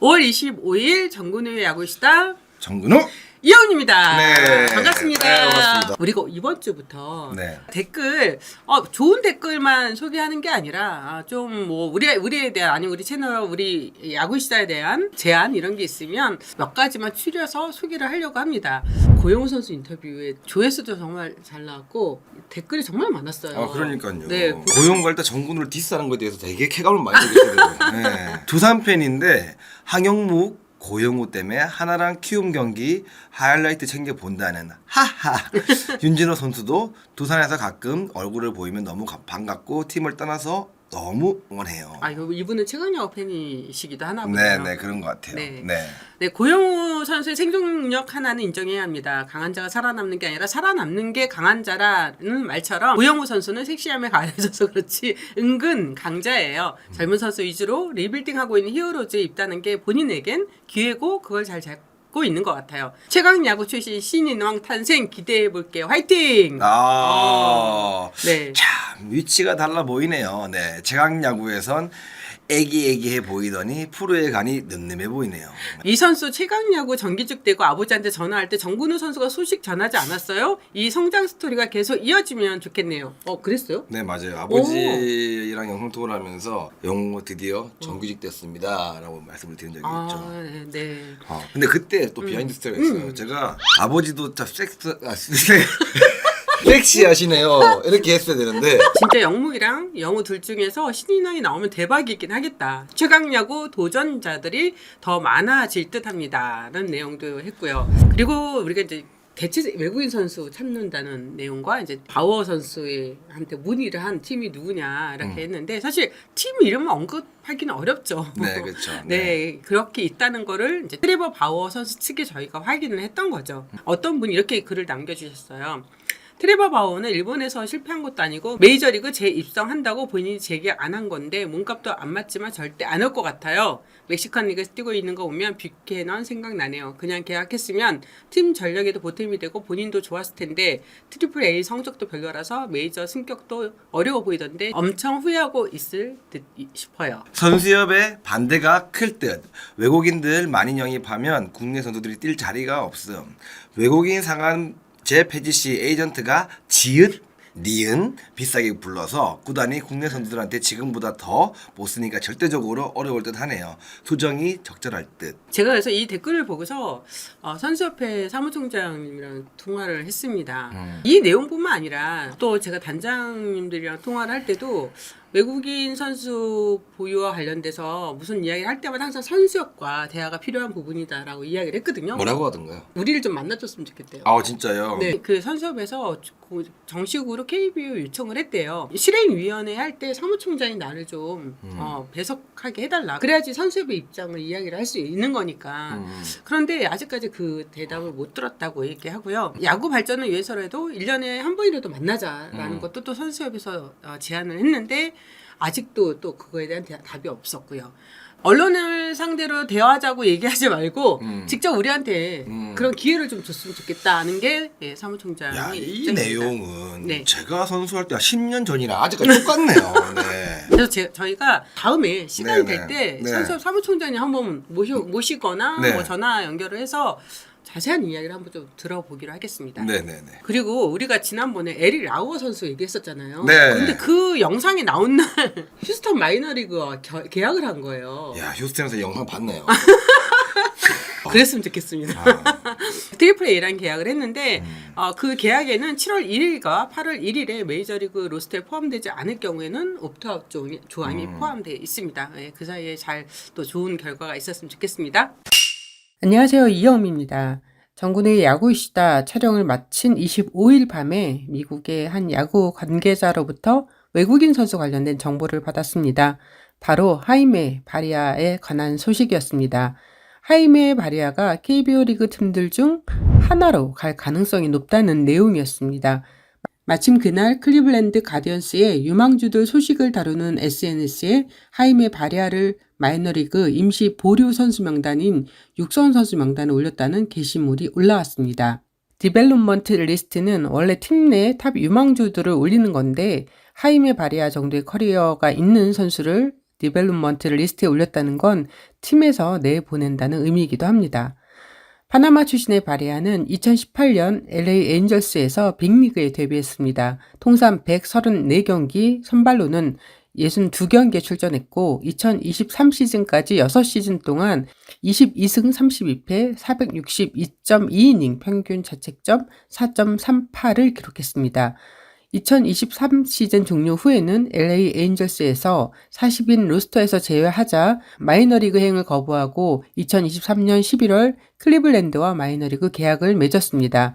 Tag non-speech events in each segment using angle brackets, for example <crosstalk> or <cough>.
5월 25일 정근우의 야구시다 정근우. 이영입니다. 네. 반갑습니다. 네, 반갑습니다. 우리가 이번 주부터 네. 댓글 어, 좋은 댓글만 소개하는 게 아니라 좀 뭐 우리 우리에 대한 아니 우리 채널 우리 야구시다에 대한 제안 이런 게 있으면 몇 가지만 추려서 소개를 하려고 합니다. 고영우 선수 인터뷰에 조회수도 정말 잘 나왔고 댓글이 정말 많았어요. 아 그러니까요. 네. 고용 갈때 정근우를 디스하는 것에 대해서 되게 쾌감을 많이 느끼더라고요. 네. <laughs> 두산 팬인데 황영묵 고영우 때문에 하나랑 키움 경기 하이라이트 챙겨 본다는 하하. <laughs> 윤진호 선수도 두산에서 가끔 얼굴을 보이면 너무 가- 반갑고 팀을 떠나서 너무 응원해요. 아, 이분은 최강야구 팬이시기도 하나 보네요. 네, 네 그런 것 같아요. 네. 네. 네, 고영우 선수의 생존력 하나는 인정해야 합니다. 강한 자가 살아남는 게 아니라 살아남는 게 강한 자라는 말처럼 고영우 선수는 섹시함에 가려져서 <laughs> 그렇지 은근 강자예요. 젊은 선수 위주로 리빌딩하고 있는 히어로즈에 입다는 게 본인에겐 기회고 그걸 잘 잡고 있는 것 같아요. 최강 야구 출신 신인왕 탄생 기대해 볼게요. 화이팅! 아. 네. 참 위치가 달라 보이네요. 네, 제강 야구에선 애기애기해 보이더니 프로에 가니 늠름해 보이네요. 이 선수 최강 야구 정기죽되고 아버지한테 전화할 때 정근우 선수가 소식 전하지 않았어요? 이 성장 스토리가 계속 이어지면 좋겠네요. 어, 그랬어요? 네 맞아요. 아버지랑 영상 통화를 하면서 영호 드디어 정규직 됐습니다 라고 말씀을 드린 적이 있죠. 아, 네, 네. 어, 근데 그때 또 비하인드 스토리가 있어요. 제가 아버지도 참 섹스 아, 섹- 섹시하시네요. 이렇게 했어야 되는데 진짜 영무이랑 영우 둘 중에서 신인왕이 나오면 대박이긴 하겠다. 최강야구 도전자들이 더 많아질 듯합니다. 라는 내용도 했고요. 그리고 우리가 이제 대체 외국인 선수 찾는다는 내용과 이제 바워 선수한테 문의를 한 팀이 누구냐 이렇게 했는데 사실 팀 이름을 언급하기는 어렵죠. 네 그렇죠. <laughs> 네, 그렇게 있다는 거를 이제 트레버 바워 선수 측에 저희가 확인을 했던 거죠. 어떤 분이 이렇게 글을 남겨주셨어요. 트레버 바워는 일본에서 실패한 것도 아니고 메이저리그 재입성한다고 본인이 재계약 안한 건데 몸값도 안 맞지만 절대 안 올 것 같아요. 멕시칸 리그에서 뛰고 있는 거 보면 뷰캐넌 생각나네요. 그냥 계약했으면 팀 전력에도 보탬이 되고 본인도 좋았을 텐데 트리플 A 성적도 별로라서 메이저 승격도 어려워 보이던데 엄청 후회하고 있을 듯 싶어요. 선수협의 반대가 클 듯. 외국인들 많이 영입하면 국내 선수들이 뛸 자리가 없음. 외국인 상한 재폐지 시 에이전트가 지읒 니은 비싸게 불러서 구단이 국내 선수들한테 지금보다 더 못 쓰니까 절대적으로 어려울 듯 하네요. 수정이 적절할 듯. 제가 그래서 이 댓글을 보고서 어, 선수협회 사무총장님이랑 통화를 했습니다. 음. 이 내용뿐만 아니라 또 제가 단장님들이랑 통화를 할 때도 외국인 선수 보유와 관련돼서 무슨 이야기를 할 때마다 항상 선수협과 대화가 필요한 부분이다라고 이야기를 했거든요. 뭐라고 하던가요? 우리를 좀 만나줬으면 좋겠대요. 아 진짜요? 네, 그 선수협에서 그 정식으로 KBO 요청을 했대요. 실행위원회 할 때 사무총장이 나를 좀 음. 어, 배석하게 해달라. 그래야지 선수협의 입장을 이야기를 할 수 있는 거니까. 음. 그런데 아직까지 그 대답을 못 들었다고 얘기하고요. 야구 발전을 위해서라도 1년에 한 번이라도 만나자라는 음. 것도 또 선수협에서 어, 제안을 했는데 아직도 또 그거에 대한 대- 답이 없었고요. 언론을 상대로 대화하자고 얘기하지 말고 음. 직접 우리한테 음. 그런 기회를 좀 줬으면 좋겠다는 게 예, 사무총장의 야, 이 입장입니다. 내용은 네. 제가 선수할 때 10년 전이랑 아직까지 똑같네요. <laughs> 네. 그래서 제, 저희가 다음에 시간이 네, 될 네. 때 네. 선수협 사무총장님 한번 모시, 모시거나 네. 뭐 전화 연결을 해서 자세한 이야기를 한번 좀 들어보기로 하겠습니다. 네네네. 그리고 우리가 지난번에 에릭 라우어 선수 얘기했었잖아요. 네. 근데 그 영상이 나온 날 <laughs> 휴스턴 마이너리그와 겨- 계약을 한 거예요. 야 휴스턴에서 영상 봤네요. <laughs> 그랬으면 좋겠습니다. 아, <laughs> 트리플 A랑 계약을 했는데 음. 어, 그 계약에는 7월 1일과 8월 1일에 메이저리그 로스터에 포함되지 않을 경우에는 옵트아웃 조항이, 조항이 음. 포함되어 있습니다. 예, 그 사이에 잘 또 좋은 결과가 있었으면 좋겠습니다. 안녕하세요. 이영미입니다. 정군의 야구이시다 촬영을 마친 25일 밤에 미국의 한 야구 관계자로부터 외국인 선수 관련된 정보를 받았습니다. 바로 하이메 바리아에 관한 소식이었습니다. 하이메 바리아가 KBO 리그 팀들 중 하나로 갈 가능성이 높다는 내용이었습니다. 마침 그날 클리블랜드 가디언스의 유망주들 소식을 다루는 SNS에 하이메 바리아를 마이너리그 임시 보류 선수 명단인 육선 선수 명단에 올렸다는 게시물이 올라왔습니다. 디벨롭먼트 리스트는 원래 팀 내 탑 유망주들을 올리는 건데 하이메 바리아 정도의 커리어가 있는 선수를 디벨롭먼트를 리스트에 올렸다는 건 팀에서 내보낸다는 의미이기도 합니다. 파나마 출신의 바리아는 2018년 LA 엔젤스에서 빅리그에 데뷔했습니다. 통산 134경기, 선발로는 62경기에 출전했고 2023 시즌까지 6시즌 동안 22승 32패 462.2이닝 평균 자책점 4.38을 기록했습니다. 2023 시즌 종료 후에는 LA 엔젤스에서 40인 로스터에서 제외하자 마이너리그 행을 거부하고 2023년 11월 클리블랜드와 마이너리그 계약을 맺었습니다.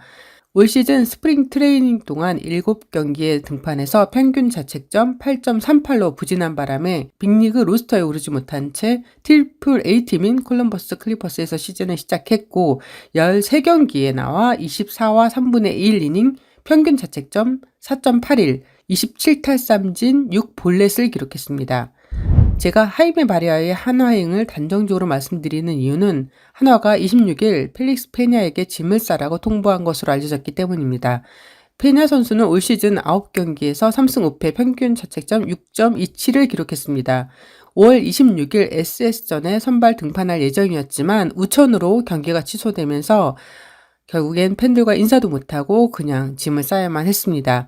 올 시즌 스프링 트레이닝 동안 7경기에 등판해서 평균 자책점 8.38로 부진한 바람에 빅리그 로스터에 오르지 못한 채 트리플 A팀인 콜럼버스 클리퍼스에서 시즌을 시작했고 13경기에 나와 24와 3분의 1 이닝 평균 자책점 4.81, 27탈삼진 6볼넷을 기록했습니다. 제가 하이메 바리아의 한화행을 단정적으로 말씀드리는 이유는 한화가 26일 펠릭스 페냐에게 짐을 싸라고 통보한 것으로 알려졌기 때문입니다. 페냐 선수는 올 시즌 9경기에서 3승 5패 평균 자책점 6.27을 기록했습니다. 5월 26일 SS전에 선발 등판할 예정이었지만 우천으로 경기가 취소되면서 결국엔 팬들과 인사도 못하고 그냥 짐을 싸야만 했습니다.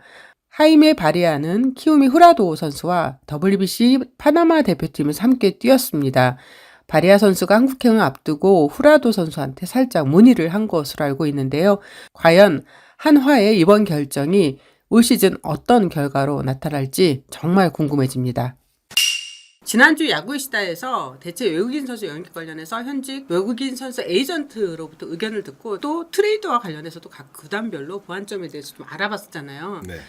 하임의 바리아는 키우미 후라도 선수와 WBC 파나마 대표팀에서 함께 뛰었습니다. 바리아 선수가 한국행을 앞두고 후라도 선수한테 살짝 문의를 한 것으로 알고 있는데요. 과연 한화의 이번 결정이 올 시즌 어떤 결과로 나타날지 정말 궁금해집니다. 지난주 야구의 시다에서 대체 외국인 선수 영입 관련해서 현직 외국인 선수 에이전트로부터 의견을 듣고 또 트레이드와 관련해서도 각 구단별로 보완점에 대해서 좀 알아봤었잖아요. 네.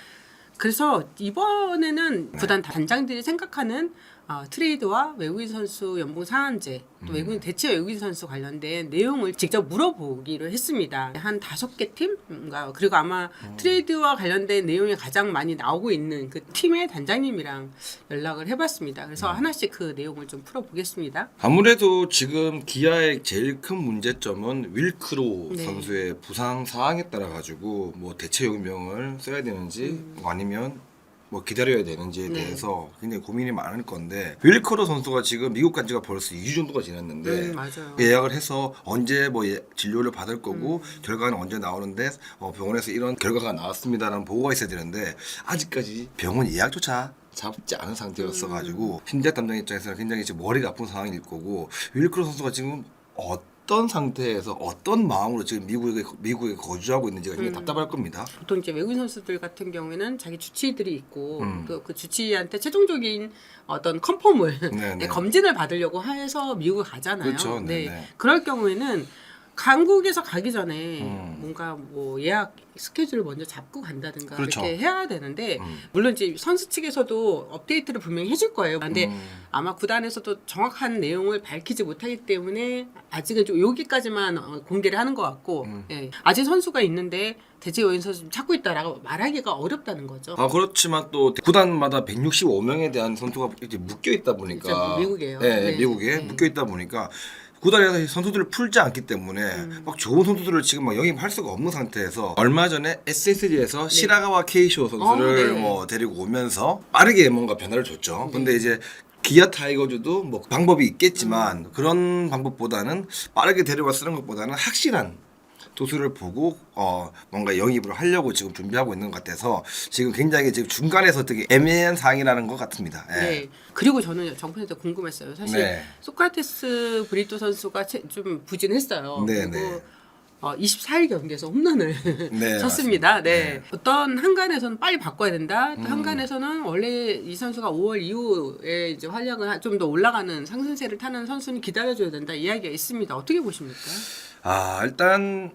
그래서 이번에는 구단 단장들이 생각하는 어, 트레이드와 외국인 선수 연봉 상한제, 또 음. 외국인 대체 외국인 선수 관련된 내용을 직접 물어보기로 했습니다. 한 다섯 개 팀인가 그리고 아마 음. 트레이드와 관련된 내용이 가장 많이 나오고 있는 그 팀의 단장님이랑 연락을 해봤습니다. 그래서 음. 하나씩 그 내용을 좀 풀어보겠습니다. 아무래도 지금 기아의 제일 큰 문제점은 윌크로 네. 선수의 부상 사항에 따라 가지고 뭐 대체 용명을 써야 되는지 뭐 아니면 뭐 기다려야 되는지에 음. 네. 대해서 굉장히 고민이 많을 건데 윌크로 선수가 지금 미국 간 지가 벌써 2주 정도가 지났는데 음, 맞아요. 예약을 해서 언제 뭐 예- 진료를 받을 거고 음. 결과는 언제 나오는데 어, 병원에서 이런 결과가 나왔습니다라는 보고가 있어야 되는데 아직까지 병원 예약조차 잡지 않은 상태였어 가지고 신대 담당 입장에서는 굉장히 지금 머리가 아픈 상황일 거고 윌크로 선수가 지금 어 떤 상태에서 어떤 마음으로 지금 미국에 미국에 거주하고 있는지가 굉장히 답답할 겁니다. 보통 이제 외국인 선수들 같은 경우에는 자기 주치의들이 있고 음. 또그 주치의한테 최종적인 어떤 컨펌을 네, 네. 검진을 받으려고 해서 미국을 가잖아요. 그렇죠. 네, 네. 그럴 경우에는 한국에서 가기 전에 음. 뭔가 뭐 예약 스케줄을 먼저 잡고 간다든가 그렇죠. 이렇게 해야 되는데 음. 물론 이제 선수 측에서도 업데이트를 분명히 해줄 거예요. 근데 음. 아마 구단에서도 정확한 내용을 밝히지 못하기 때문에 아직은 좀 여기까지만 어, 공개를 하는 것 같고 음. 예. 아직 선수가 있는데 대체 여인 선수 좀 찾고 있다라고 말하기가 어렵다는 거죠. 아 그렇지만 또 구단마다 165명에 대한 선수가 이렇게 묶여 있다 보니까 진짜 미국이에요. 네, 네. 미국에 네. 묶여 있다 보니까 구단에서 선수들을 풀지 않기 때문에 음. 막 좋은 선수들을 지금 막 영입할 수가 없는 상태에서 얼마 전에 SSG에서 시라가와 케이쇼 선수를 네. 어, 네. 뭐 데리고 오면서 빠르게 뭔가 변화를 줬죠. 근데 이제 기아 타이거즈도 뭐 방법이 있겠지만 음. 그런 방법보다는 빠르게 데려와 쓰는 것보다는 확실한 도수를 보고 어 뭔가 영입을 하려고 지금 준비하고 있는 것 같아서 지금 굉장히 지금 중간에서 되게 애매한 상황이라는 것 같습니다. 예. 네. 그리고 저는 정편에서 궁금했어요. 사실 네. 소크라테스 브리토 선수가 채- 좀 부진했어요. 네, 그리고 네. 어, 24일 경기에서 홈런을 <laughs> 네, 쳤습니다. 맞습니다. 네. 네. 어떤 한간에서는 빨리 바꿔야 된다. 또 음. 한간에서는 원래 이 선수가 5월 이후에 이제 활약을 좀 더 올라가는 상승세를 타는 선수는 기다려줘야 된다. 이야기가 있습니다. 어떻게 보십니까? 아 일단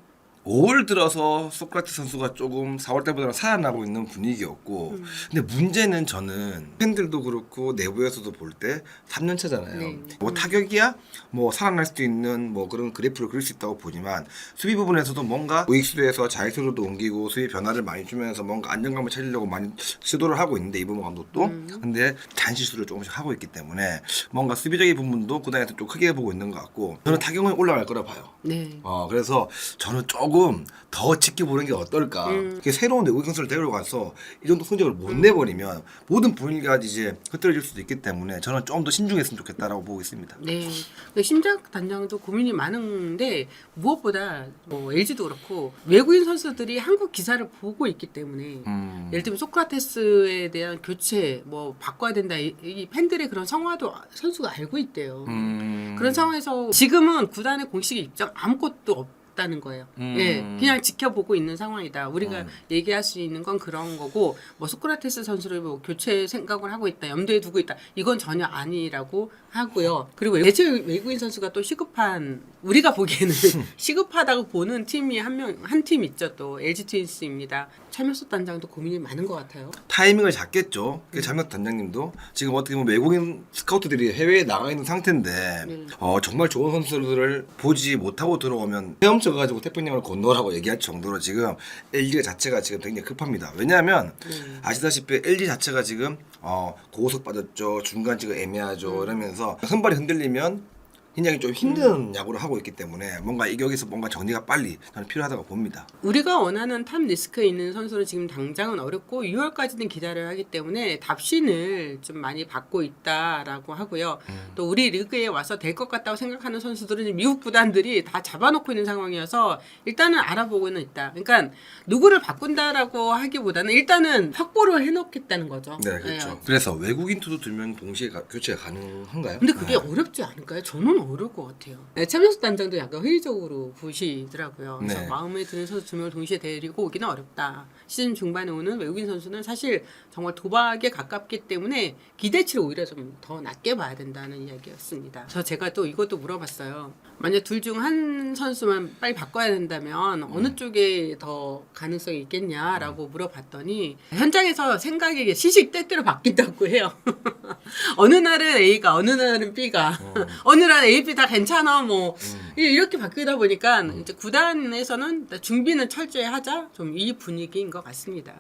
5월 들어서 소크라테스 선수가 조금 4월 때보다는 살아나고 있는 분위기였고 음. 근데 문제는 저는 팬들도 그렇고 내부에서도 볼 때 3년 차잖아요. 네. 뭐 타격이야 뭐 살아날 수도 있는 뭐 그런 그래프를 그릴 수 있다고 보지만 수비 부분에서도 뭔가 우익수에서 자익수로도 옮기고 수비 변화를 많이 주면서 뭔가 안정감을 찾으려고 많이 시도를 하고 있는데 이범호 감독도 음. 근데 잔실수를 조금씩 하고 있기 때문에 뭔가 수비적인 부분도 구단에서 좀 크게 보고 있는 것 같고 저는 타격은 올라갈 거라 봐요. 네. 어 그래서 저는 조금 조금 더 지켜보는 게 어떨까. 음. 이렇게 새로운 외국 선수를 데려가서 이 정도 성적을 못 내버리면 모든 분위기가 이제 흐트러질 수도 있기 때문에 저는 좀 더 신중했으면 좋겠다라고 보고 있습니다. 네. 근데 심작 단장도 고민이 많은데 무엇보다 뭐 LG도 그렇고 외국인 선수들이 한국 기사를 보고 있기 때문에 음. 예를 들면 소크라테스에 대한 교체 뭐 바꿔야 된다 이, 이 팬들의 그런 성화도 선수가 알고 있대요. 음. 그런 상황에서 지금은 구단의 공식 입장 아무것도 없 다는 거예요. 음. 예, 그냥 지켜보고 있는 상황이다. 우리가 음. 얘기할 수 있는 건 그런 거고, 뭐 소크라테스 선수를 뭐 교체 생각을 하고 있다, 염두에 두고 있다, 이건 전혀 아니라고 하고요. 그리고 대체 외국인 선수가 또 시급한 우리가 보기에는 <laughs> 시급하다고 보는 팀이 한 명 한 팀 있죠. 또 LG 트윈스입니다. 차명수 단장도 고민이 많은 것 같아요. 타이밍을 잡겠죠. 그 장혁 단장님도 지금 어떻게 보면 외국인 스카우트들이 해외에 나가 있는 상태인데 네. 어, 정말 좋은 선수들을 보지 못하고 들어오면 헤 엄쳐가지고 태평양을 건너라고 얘기할 정도로 지금 LG 자체가 지금 굉장히 급합니다. 왜냐하면 네. 아시다시피 LG 자체가 지금 어, 고속 빠졌죠. 중간 지금 애매하죠. 이러면서 선발이 흔들리면 굉장히 좀 힘든 야구를 하고 있기 때문에 뭔가 이 여기서 뭔가 정리가 빨리 저는 필요하다고 봅니다. 우리가 원하는 탑 리스크에 있는 선수는 지금 당장은 어렵고 6월까지는 기다려야 하기 때문에 답신을 좀 많이 받고 있다라고 하고요. 또 우리 리그에 와서 될 것 같다고 생각하는 선수들은 미국 구단들이 다 잡아놓고 있는 상황이어서 일단은 알아보고는 있다. 그러니까 누구를 바꾼다라고 하기보다는 일단은 확보를 해놓겠다는 거죠. 네, 그렇죠. 그래서 외국인 투수 두 명 동시에 가- 교체가 가능한가요? 근데 그게 네. 어렵지 않을까요? 저는 어려울 것 같아요. 네, 참여수 단장도 약간 회의적으로 보시더라고요. 그래서 네. 마음에 드는 선수 두 명을 동시에 데리고 오기는 어렵다. 시즌 중반에 오는 외국인 선수는 사실 정말 도박에 가깝기 때문에 기대치를 오히려 좀 더 낮게 봐야 된다는 이야기였습니다. 그래서 제가 또 이것도 물어봤어요. 만약 둘 중 한 선수만 빨리 바꿔야 된다면 어느 쪽에 더 가능성이 있겠냐라고 물어봤더니 현장에서 생각이 시식 때때로 바뀐다고 해요. <laughs> 어느 날은 A가 어느 날은 B가 어느 날 A, B 다 괜찮아 뭐 이렇게 바뀌다 보니까 이제 구단에서는 준비는 철저히 하자 좀 이 분위기인 것 같습니다.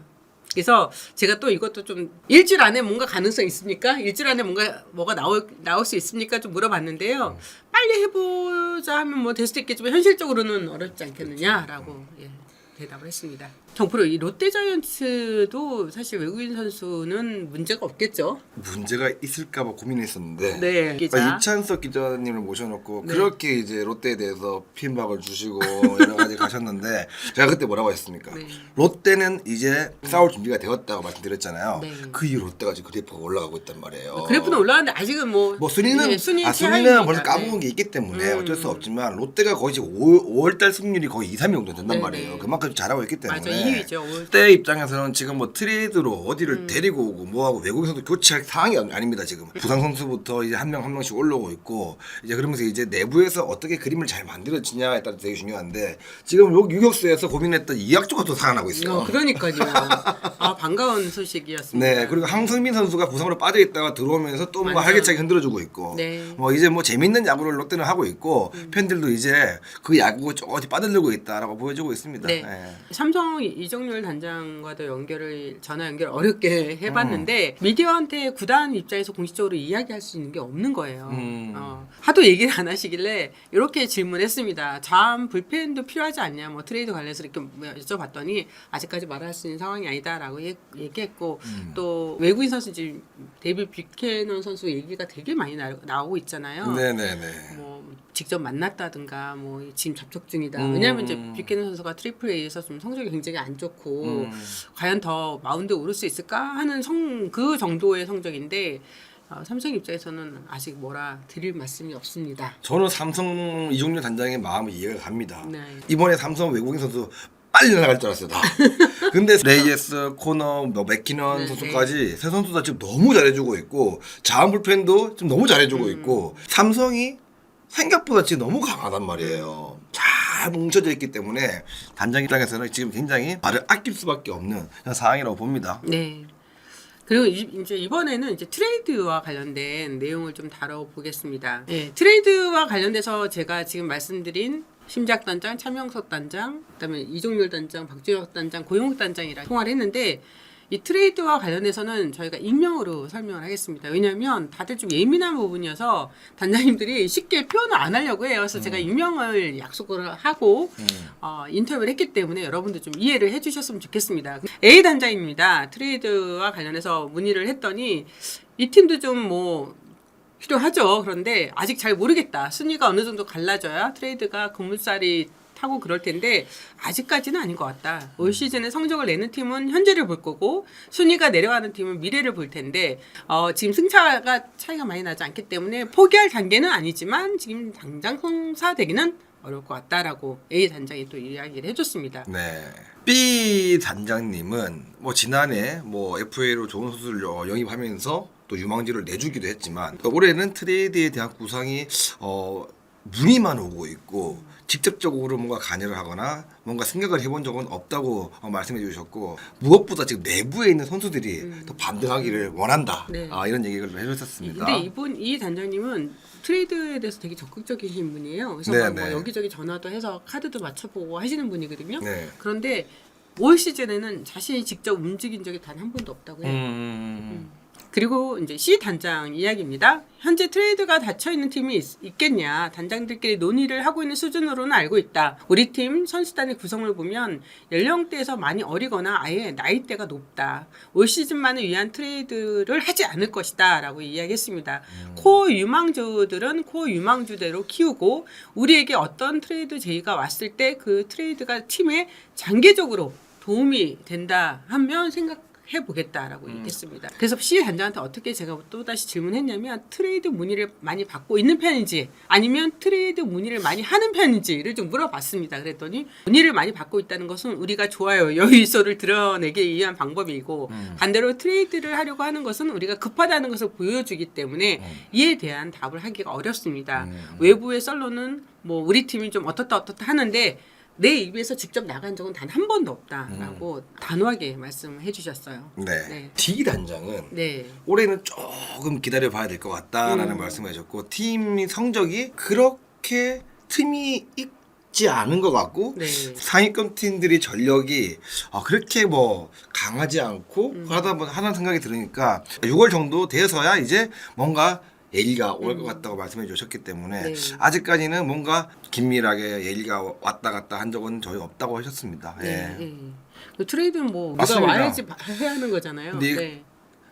그래서 제가 또 이것도 좀 일주일 안에 뭔가 가능성 있습니까? 일주일 안에 뭔가 뭐가 나올 나올 수 있습니까? 좀 물어봤는데요. 빨리 해보자 하면 뭐 될 수도 있겠지만 현실적으로는 어렵지 않겠느냐라고 예, 대답을 했습니다. 정프로 이 롯데자이언츠도 사실 외국인 선수는 문제가 없겠죠. 문제가 있을까봐 고민했었는데 네, 아, 기자. 이찬석 기자님을 모셔놓고 네. 그렇게 이제 롯데에 대해서 핀박을 주시고 여러 가지 가셨는데 <laughs> 제가 그때 뭐라고 했습니까? 네. 롯데는 이제 싸울 준비가 되었다고 말씀드렸잖아요. 네. 그 이후 롯데가 지금 그래프가 올라가고 있단 말이에요. 그래프는 올라왔는데 아직은 뭐 뭐 순위는 네, 순위 아 순위는. 벌써 까먹은 네. 게 있기 때문에 음. 어쩔 수 없지만 롯데가 거의 지금 5 월, 달 승률이 거의 2, 3위 정도 된단 네, 말이에요. 네. 그만큼 잘하고 있기 때문에 맞아 2위죠. 롯데 입장에서는 지금 뭐 트레이드로 어디를 음. 데리고 오고 뭐하고 선수 교체할 상황이 아니- 아닙니다 지금 부상 선수부터 이제 한 명 한 명씩 올라오고 있고 이제 그러면서 이제 내부에서 어떻게 그림을 잘 만들어지냐에 따라 되게 중요한데 지금 요 유격수에서 고민했던 이학조가 또 살아나고 있어요. 어, 그러니까요. <laughs> 아 반가운 소식이었습니다. 네, 그리고 항성민 선수가 부상으로 빠져 있다가 들어오면서 또 뭔가 맞아요. 활기차게 흔들어주고 있고, 네. 음. 뭐 이제 뭐 재밌는 야구를 롯데는 하고 있고 팬들도 이제 그 야구 어디 빠져들고 있다라고 보여주고 있습니다. 네. 예. 삼성 이정률 단장과도 연결을 전화 연결 어렵게 해봤는데 음. 미디어한테 구단 입장에서 공식적으로 이야기할 수 있는 게 없는 거예요. 음. 어, 하도 얘기를 안 하시길래 이렇게 질문했습니다. 자암 불펜도 필요하지 않냐, 뭐 트레이드 관련해서 이렇게 뭐 여쭤봤더니 아직까지 말할 수 있는 상황이 아니다라고 얘- 얘기했고 음. 또 외국인 선수 지금 데이비 뷰캐넌 선수 얘기가 되게 많이 나, 나오고 있잖아요. 네네네. 뭐 직접 만났다든가 뭐 지금 접촉 중이다. 음. 왜냐하면 이제 뷰캐넌 선수가 트리플 A 에서 좀 성적이 굉장히 안 좋고 음. 과연 더 마운드에 오를 수 있을까 하는 성 그 정도의 성적인데 어, 삼성 입장에서는 아직 뭐라 드릴 말씀이 없습니다. 저는 삼성 이종렬 단장의 마음을 이해가 갑니다. 네. 이번에 삼성 외국인 선수 빨리 나갈 줄 알았어요 다. <laughs> 근데 레이에스, 코너, 뭐 맥키넌 네, 선수까지 세 선수 다 지금 너무 잘해주고 있고 자원 불펜도 지금 너무 잘해주고 음. 있고 삼성이 생각보다 지금 너무 강하단 말이에요. 잘 뭉쳐져 있기 때문에 단장 입장에서는 지금 굉장히 말을 아낄 수밖에 없는 그런 상황이라고 봅니다. 네. 그리고 이, 이제 이번에는 이제 트레이드와 관련된 내용을 좀 다뤄보겠습니다. 예, 트레이드와 관련돼서 제가 지금 말씀드린 심작 단장, 차명석 단장, 그다음에 이종률 단장, 박준혁 단장, 고용욱 단장이랑 통화를 했는데 이 트레이드와 관련해서는 저희가 익명으로 설명을 하겠습니다. 왜냐하면 다들 좀 예민한 부분이어서 단장님들이 쉽게 표현을 안 하려고 해요. 그래서 제가 익명을 약속을 하고 어, 인터뷰를 했기 때문에 여러분들 좀 이해를 해주셨으면 좋겠습니다. A 단장입니다. 트레이드와 관련해서 문의를 했더니 이 팀도 좀뭐 필요하죠. 그런데 아직 잘 모르겠다. 순위가 어느 정도 갈라져야 트레이드가 건물살이 타고 그럴 텐데 아직까지는 아닌 것 같다. 올 시즌에 성적을 내는 팀은 현재를 볼 거고 순위가 내려가는 팀은 미래를 볼 텐데 어, 지금 승차가 차이가 많이 나지 않기 때문에 포기할 단계는 아니지만 지금 당장 성사되기는 어려울 것 같다라고 A 단장이 또 이야기를 해줬습니다. 네. B 단장님은 뭐 지난해 뭐 FA로 좋은 선수를 어, 영입하면서 또 유망주를 내주기도 했지만 올해는 트레이드에 대한 구상이 어 문의만 오고 있고 직접적으로 뭔가 관여를 하거나 뭔가 생각을 해본 적은 없다고 어, 말씀해 주셨고 무엇보다 지금 내부에 있는 선수들이 더 반등하기를 원한다 네. 아, 이런 얘기를 해주셨습니다. 근데 이분 이 단장님은 트레이드에 대해서 되게 적극적이신 분이에요. 그래서 네, 막뭐 네. 여기저기 전화도 해서 카드도 맞춰보고 하시는 분이거든요. 네. 그런데 올 시즌에는 자신이 직접 움직인 적이 단 한 번도 없다고 해요. 음, 그리고 이제 C 단장 이야기입니다. 현재 트레이드가 닫혀 있는 팀이 있, 겠냐 단장들끼리 논의를 하고 있는 수준으로는 알고 있다. 우리 팀 선수단의 구성을 보면 연령대에서 많이 어리거나 아예 나이대가 높다. 올 시즌만을 위한 트레이드를 하지 않을 것이다라고 이야기했습니다. 코어 유망주들은 코어 유망주대로 키우고 우리에게 어떤 트레이드 제의가 왔을 때 그 트레이드가 팀에 장기적으로 도움이 된다 하면 생각 해 보겠다라고 얘기했습니다. 그래서 C 단장한테 어떻게 제가 또 다시 질문했냐면 트레이드 문의를 많이 받고 있는 편인지 아니면 트레이드 문의를 많이 하는 편인지를 좀 물어봤습니다. 그랬더니 문의를 많이 받고 있다는 것은 우리가 좋아요 여유있어를 드러내기 위한 방법이고 반대로 트레이드를 하려고 하는 것은 우리가 급하다는 것을 보여주기 때문에 이에 대한 답을 하기가 어렵습니다. 외부의 썰로는 뭐 우리 팀이 좀 어떻다 어떻다 하는데 내 입에서 직접 나간 적은 단 한 번도 없다라고 단호하게 말씀해 주셨어요. 네. 네. D 단장은 네. 올해는 조금 기다려 봐야 될 것 같다라는 음. 말씀을 하셨고 팀 성적이 그렇게 틈이 있지 않은 것 같고 네. 상위권 팀들이 전력이 어, 그렇게 뭐 강하지 않고 음. 하다 보 하는 생각이 들으니까 6월 정도 돼서야 이제 뭔가 예의가 올 것 같다고 말씀해 주셨기 때문에 음. 네. 아직까지는 뭔가 긴밀하게 예의가 왔다 갔다 한 적은 저희 없다고 하셨습니다. 예. 네. 네. 그 트레이드는 뭐 우리가 맞습니다. 와야지 바- 해야 하는 거잖아요. 네.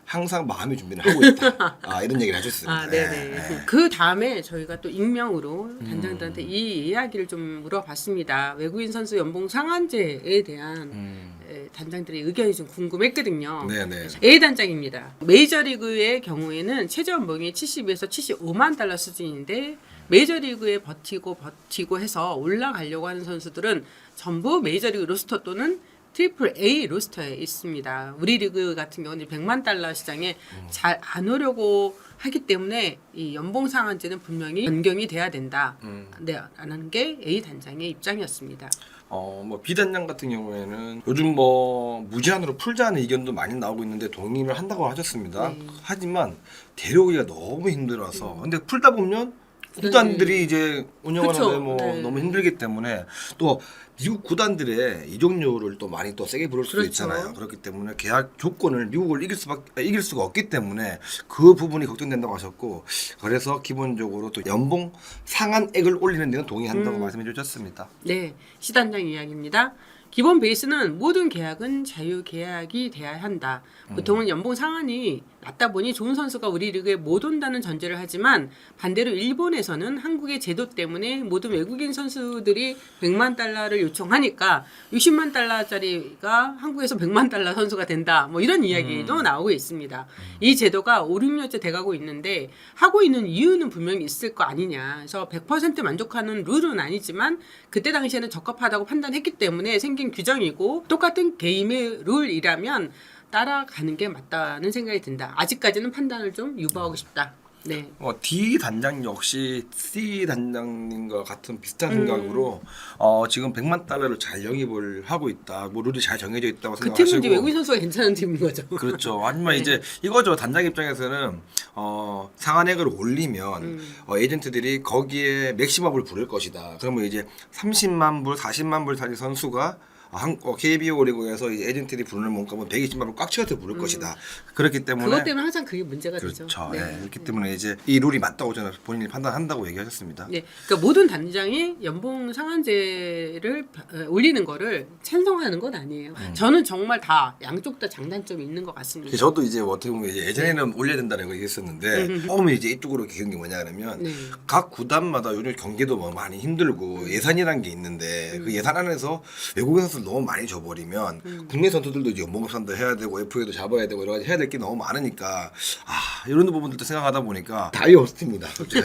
항상 마음의 준비를 하고 있다. <laughs> 아, 이런 얘기를 해줬습니다. 아, 예, 네네. 예. 그 다음에 저희가 또 익명으로 음. 단장들한테 이 이야기를 좀 물어봤습니다. 외국인 선수 연봉 상한제에 대한 음. 에, 단장들의 의견이 좀 궁금했거든요. 네네. A 단장입니다. 메이저리그의 경우에는 최저 연봉이 70에서 75만 달러 수준인데 메이저리그에 버티고 버티고 해서 올라가려고 하는 선수들은 전부 메이저리그 로스터 또는 트리플 A 로스터에 있습니다. 우리 리그 같은 경우는 100만 달러 시장에 잘 안 오려고 하기 때문에 이 연봉 상한제는 분명히 변경이 돼야 된다. 음. 네, 라는 게 A 단장의 입장이었습니다. 어, 뭐 비단장 같은 경우에는 요즘 뭐 무제한으로 풀자는 의견도 많이 나오고 있는데 동의를 한다고 하셨습니다. 네. 하지만 데려오기가 너무 힘들어서 근데 풀다 보면 구단들이 이제 운영하는데 그쵸. 뭐 네. 너무 힘들기 때문에 또 미국 구단들의 이적료를 또 많이 또 세게 부를 수도 그렇죠. 있잖아요. 그렇기 때문에 계약 조건을 미국을 이길 수밖에 이길 수가 없기 때문에 그 부분이 걱정된다고 하셨고 그래서 기본적으로 또 연봉 상한액을 올리는 데는 동의한다고 음. 말씀해 주셨습니다. 네, 시단장 이야기입니다. 기본 베이스는 모든 계약은 자유 계약이 돼야 한다. 보통은 연봉 상한이 낮다 보니 좋은 선수가 우리 리그에 못 온다는 전제를 하지만 반대로 일본에서는 한국의 제도 때문에 모든 외국인 선수들이 100만 달러를 요청하니까 60만 달러짜리가 한국에서 100만 달러 선수가 된다. 뭐 이런 이야기도 나오고 있습니다. 이 제도가 5, 6년째 돼가고 있는데 하고 있는 이유는 분명히 있을 거 아니냐. 그래서 100% 만족하는 룰은 아니지만 그때 당시에는 적합하다고 판단했기 때문에 생긴 규정이고 똑같은 게임의 룰이라면 따라가는 게 맞다는 생각이 든다. 아직까지는 판단을 좀 유보하고 싶다. 네. 어, D 단장 역시 C 단장님과 같은 비슷한 음. 생각으로 어, 지금 100만 달러를 잘 영입을 하고 있다. 뭐 룰이 잘 정해져 있다고 그 생각하시고 팀은 이제 외국인 선수가 괜찮은 팀인 거죠. 그렇죠. 하지만 네. 이제 이거죠. 단장 입장에서는 어, 상한액을 올리면 음. 어, 에이전트들이 거기에 맥시멈을 부를 것이다. 그러면 이제 30만 불, 40만 불 사리 선수가 한, 어, KBO 리그에서 이제 에이전트들이 부르는 몸값은 120만 원꽉 채워서 부를 것이다. 그렇기 때문에 음. 그것 때문에 항상 그게 문제가 그렇죠. 되죠. 예, 그렇기 때문에 이제 이 룰이 맞다고 저는 본인이 판단한다고 얘기하셨습니다. 네, 그러니까 모든 단장이 연봉 상한제를 어, 올리는 거를 찬성하는 건 아니에요. 음. 저는 정말 다 양쪽 다 장단점이 있는 것 같습니다. 저도 이제 뭐 어떻게 보면 이제 예전에는 올려야 된다는 거 얘기했었는데 처음에 이제 이쪽으로 기운 게 뭐냐 그러면 네. 각 구단마다 요즘 경기도 뭐 많이 힘들고 예산이란 게 있는데 그 예산 안에서 외국인 선수를 너무 많이 줘버리면 국내 선수들도 이제 연봉급산도 해야 되고 FA도 잡아야 되고 여러 가지 해야 될 게 너무 많으니까 아 이런 부분들도 생각하다 보니까 답이 없습니다. 솔직히.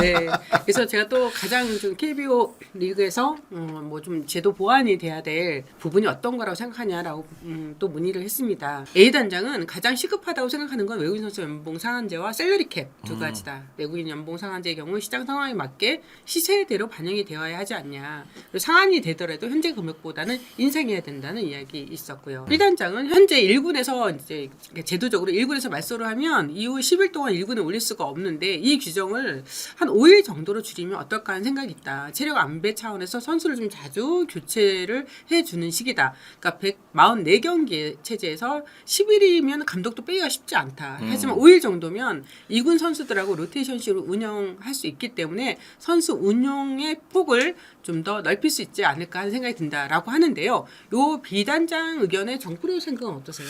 네. 그래서 제가 또 가장 좀 KBO 리그에서 음, 뭐좀 제도 보완이 돼야 될 부분이 어떤 거라고 생각하냐라고 음, 또 문의를 했습니다. A 단장은 가장 시급하다고 생각하는 건 외국인 선수 연봉 상한제와 셀러리 캡두 가지다. 외국인 연봉 상한제의 경우 시장 상황에 맞게 시세대로 반영이 되어야 하지 않냐. 그리고 상한이 되더라도 현재 금액보다 는 인상해야 된다는 이야기 있었고요. 1단장은 현재 1군에서 이제 제도적으로 1군에서 말소를 하면 이후 10일 동안 1군에 올릴 수가 없는데 이 규정을 한 5일 정도로 줄이면 어떨까 하는 생각이 있다. 체력 안배 차원에서 선수를 좀 자주 교체를 해주는 시기다. 그러니까 144경기 체제에서 10일이면 감독도 빼기가 쉽지 않다. 하지만 5일 정도면 2군 선수들하고 로테이션식으로 운영할 수 있기 때문에 선수 운용의 폭을 좀 더 넓힐 수 있지 않을까 하는 생각이 든다라고 하는데요. 요 비단장 의견의 정프로 생각은 어떠세요?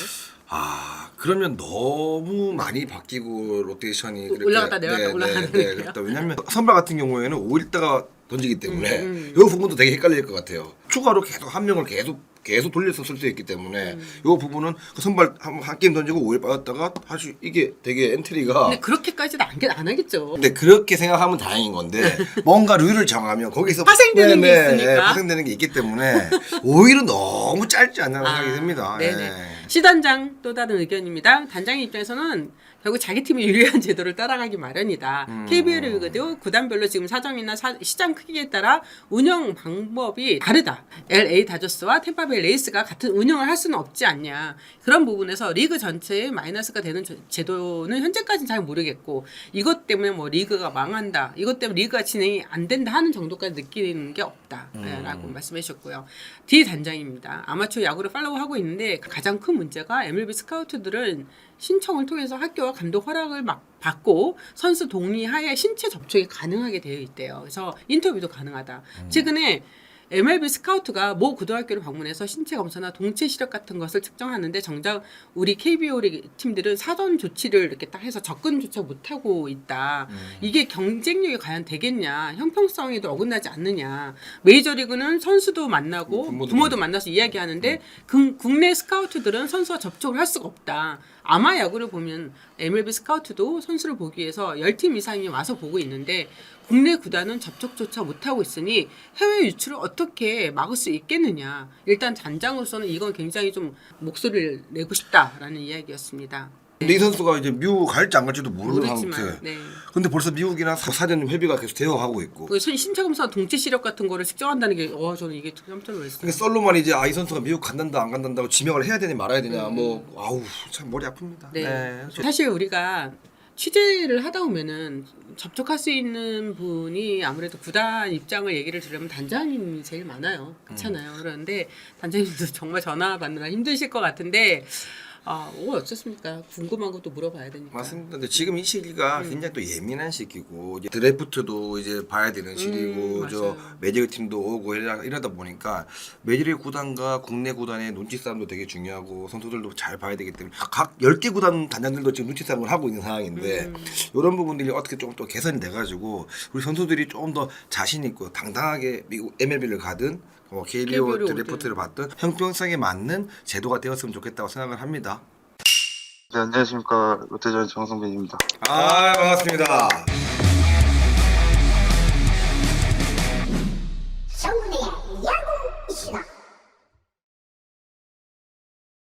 아 그러면 너무 많이 바뀌고 로테이션이 그렇게- 올라갔다 내려갔다 네, 올라가는 네, 네? 그렇다. 왜냐하면 선발 같은 경우에는 5일 있다가 던지기 때문에 음, 이 부분도 되게 헷갈릴 것 같아요. 추가로 계속 한 명을 계속 계속 돌려서 쓸 수 있기 때문에 음. 이 부분은 그 선발 한, 한 게임 던지고 5일 빠졌다가 다시 이게 되게 엔트리가 근데 그렇게까지는 안, 안 하겠죠. 근데 그렇게 생각하면 다행인 건데 <laughs> 뭔가 룰을 정하면 거기서 파생되는 게 네, 네, 있으니까. 파생되는 게 있기 때문에 오히려 너무 짧지 않나 생각이 듭니다. 아, 네네. 예. 시단장 또 다른 의견입니다. 단장의 입장에서는 결국 자기 팀이 유리한 <laughs> 제도를 따라가기 마련이다. 음. KBO 리그도 구단별로 지금 사정이나 사- 시장 크기에 따라 운영 방법이 다르다. LA 다저스와 템파베이 레이스가 같은 운영을 할 수는 없지 않냐. 그런 부분에서 리그 전체에 마이너스가 되는 저- 제도는 현재까지는 잘 모르겠고 이것 때문에 뭐 리그가 망한다. 이것 때문에 리그가 진행이 안 된다 하는 정도까지 느끼는 게 없다라고 말씀해 주셨고요. D 단장입니다. 아마추어 야구를 팔로우하고 있는데 가장 큰 문제가 MLB 스카우트들은 신청을 통해서 학교와 감독 허락을 막 받고 선수 동의하에 신체 접촉이 가능하게 되어 있대요. 그래서 인터뷰도 가능하다. 최근에 MLB 스카우트가 모 고등학교를 방문해서 신체 검사나 동체 시력 같은 것을 측정하는데 정작 우리 KBO 팀들은 사전 조치를 이렇게 딱 해서 접근조차 못하고 있다. 이게 경쟁력이 과연 되겠냐? 형평성에도 어긋나지 않느냐? 메이저리그는 선수도 만나고 부모도 부모도, 만나서 이야기하는데 그- 국내 스카우트들은 선수와 접촉을 할 수가 없다. 아마 야구를 보면 MLB 스카우트도 선수를 보기 위해서 10팀 이상이 와서 보고 있는데 국내 구단은 접촉조차 못하고 있으니 해외 유출을 어떻게 막을 수 있겠느냐. 일단 단장으로서는 이건 굉장히 좀 목소리를 내고 싶다라는 이야기였습니다. 근데 이 선수가 이제 미국 갈지 안 갈지도 모르는 모르지만, 상태. 네. 근데 벌써 미국이랑 사- 사전 협의가 계속 가고 있고. 그 신- 신체 검사 동체 시력 같은 거를 측정한다는 게, 와 저는 이게 깜짝 놀랐어요. 그러니까 썰로만 이제 아이 선수가 미국 간단다 안 간단다고 지명을 해야 되냐 말아야 되냐 음. 뭐 아우 참 머리 아픕니다. 네. 사실 우리가 취재를 하다 보면은 접촉할 수 있는 분이 아무래도 구단 입장을 얘기를 들으면 단장님이 제일 많아요. 그렇잖아요. 그런데 단장님도 정말 전화 받느라 힘드실 것 같은데 아, 뭐 어쩌습니까? 궁금한 것도 물어봐야 되니까. 맞습니다. 근데 지금 이 시기가 굉장히 또 예민한 시기고 이제 드래프트도 이제 봐야 되는 시기고 음, 저 맞아요. 메이저리그 팀도 오고 이러, 이러다 보니까 메이저리그 구단과 국내 구단의 눈치 싸움도 되게 중요하고 선수들도 잘 봐야 되기 때문에 각 10개 구단 단장들도 지금 눈치 싸움을 하고 있는 상황인데 음. 이런 부분들이 어떻게 좀더 개선이 돼 가지고 우리 선수들이 좀더 자신 있고 당당하게 미국 MLB를 가든 뭐 KBO KBO 를 드래프트를 받든 형평성에 맞는 제도가 되었으면 좋겠다고 생각을 합니다. 네, 안녕하십니까 롯데자이언츠 정성빈입니다. 아 반갑습니다.